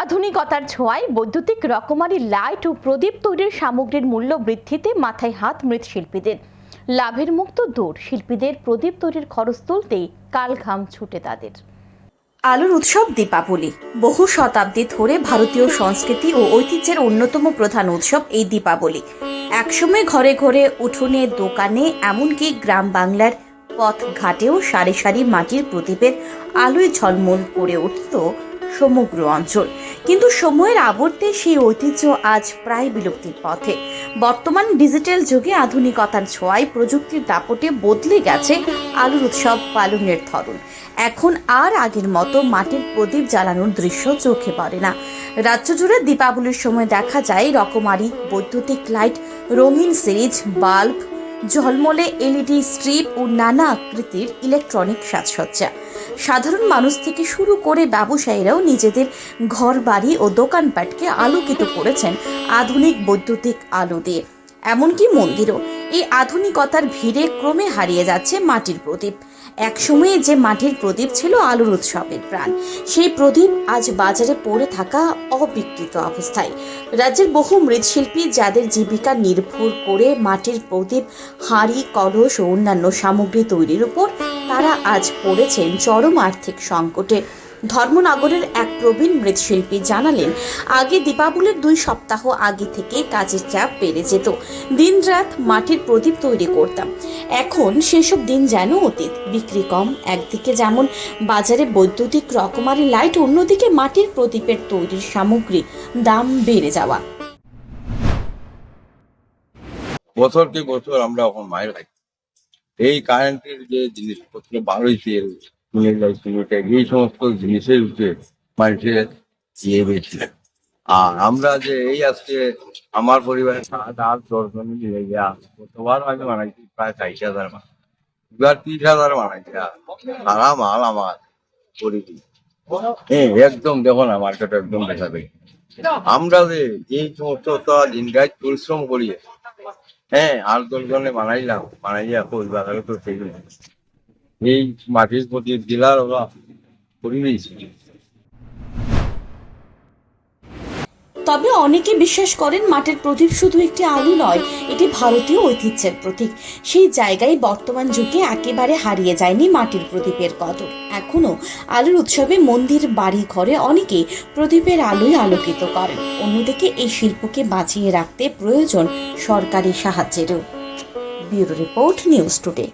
আধুনিকতার ছোঁয়ায় বৈদ্যুতিক রকমারি লাইট ও প্রদীপ তৈরির সামগ্রীর মূল্য বৃদ্ধিতে মাথায় হাত মৃৎশিল্পীদের। লাভের মুক্ত দূর, শিল্পীদের প্রদীপ তৈরির খরচ তুলতেই কাল ঘাম ছুটে তাদের। আলোর উৎসব দীপাবলি। বহু শতাব্দী ধরে ভারতীয় সংস্কৃতি ও ঐতিহ্যের অন্যতম প্রধান উৎসব এই দীপাবলি। একসময় ঘরে ঘরে, উঠোনে, দোকানে, এমনকি গ্রাম বাংলার পথ ঘাটেও সারি সারি মাটির প্রদীপের আলোয় ঝলমল করে উঠত সমগ্র অঞ্চল। কিন্তু সময়ের আবর্তে সেই ঐতিহ্য আজ প্রায় বিলুপ্তির পথে। বর্তমান ডিজিটাল যুগে আধুনিকতার ছোঁয়ায় প্রযুক্তির দাপটে বদলে গেছে আলোর উৎসব পালনের ধরন। এখন আর আগের মতো মাটির প্রদীপ জ্বালানোর দৃশ্য চোখে পড়ে না। রাজ্য জুড়ে দীপাবলির সময় দেখা যায় রকমারি বৈদ্যুতিক লাইট, রঙিন সিরিজ, বাল্ব ঝলমলে এলইডি স্ট্রিপ ও নানা আকৃতির ইলেকট্রনিক সাজসজ্জা। সাধারণ মানুষ থেকে শুরু করে ব্যবসায়ীরাও নিজেদের ঘর বাড়ি ও দোকানপাটকে আলোকিত করেছেন আধুনিক বৈদ্যুতিক আলো দিয়ে। এমনকি মন্দিরও এই আধুনিকতার ভিড়ে ক্রমে হারিয়ে যাচ্ছে মাটির প্রদীপ। একসময়ে যে মাটির প্রদীপ ছিল আলোর উৎসবের প্রাণ, সেই প্রদীপ আজ বাজারে পড়ে থাকা অবিকৃত অবস্থায়। রাজ্যের বহু মৃৎশিল্পী যাদের জীবিকা নির্ভর করে মাটির প্রদীপ, হাঁড়ি, কলস ও অন্যান্য সামগ্রী তৈরির উপর, তারা আজ পড়েছেন চরম আর্থিক সংকটে। ধর্মনগরের এক প্রবীণ মৃৎশিল্পী জানালেন, আগে দীপাবলির দুই সপ্তাহ আগে থেকে কাজের চাপ বেড়ে যেত। দিনরাত মাটির প্রদীপ তৈরি করতাম। এখন সেসব দিন যেন অতীত। বিক্রি কম, একদিকে যেমন বাজারে বৈদ্যুতিক রকমারি লাইট, অন্যদিকে মাটির প্রদীপের তৈরির সামগ্রী। দাম বেড়ে যাওয়া। বছর কি বছর আমরা এখন মায়ের এই কারেন্টের যে জিনিসপত্র বার হয়েছে লাইট সিমেন্ট এই সমস্ত জিনিসের উপরে মানুষের ইয়ে আর আমরা যে এই আজকে আমার মিলে গিয়া আমি বানাইছি, প্রায় চাইশ হাজার মাল তিরিশ হাজার বানাইছি। সারা মাল আমার পরিধি। হ্যাঁ একদম দেখো না মার্কেট একদম আমরা যে এই সমস্ত তো দিন রাত পরিশ্রম করি হ্যাঁ আর দলজনে বানাইলাম, বানাইয়া কই তো সেই এই মাটির প্রতি জেলার ওরা পরিবেশ তবে অনেকে বিশ্বাস করেন মাটির প্রদীপ শুধু একটি আলু নয়, এটি ভারতীয় ঐতিহ্যের প্রতীক। সেই জায়গায় বর্তমান যুগে একেবারে হারিয়ে যায়নি মাটির প্রদীপের কদর। এখনও আলুর উৎসবে মন্দির বাড়ি ঘরে অনেকে প্রদীপের আলোয় আলোকিত করেন। অন্যদিকে এই শিল্পকে বাঁচিয়ে রাখতে প্রয়োজন সরকারি সাহায্যেরও। Bureau report news today.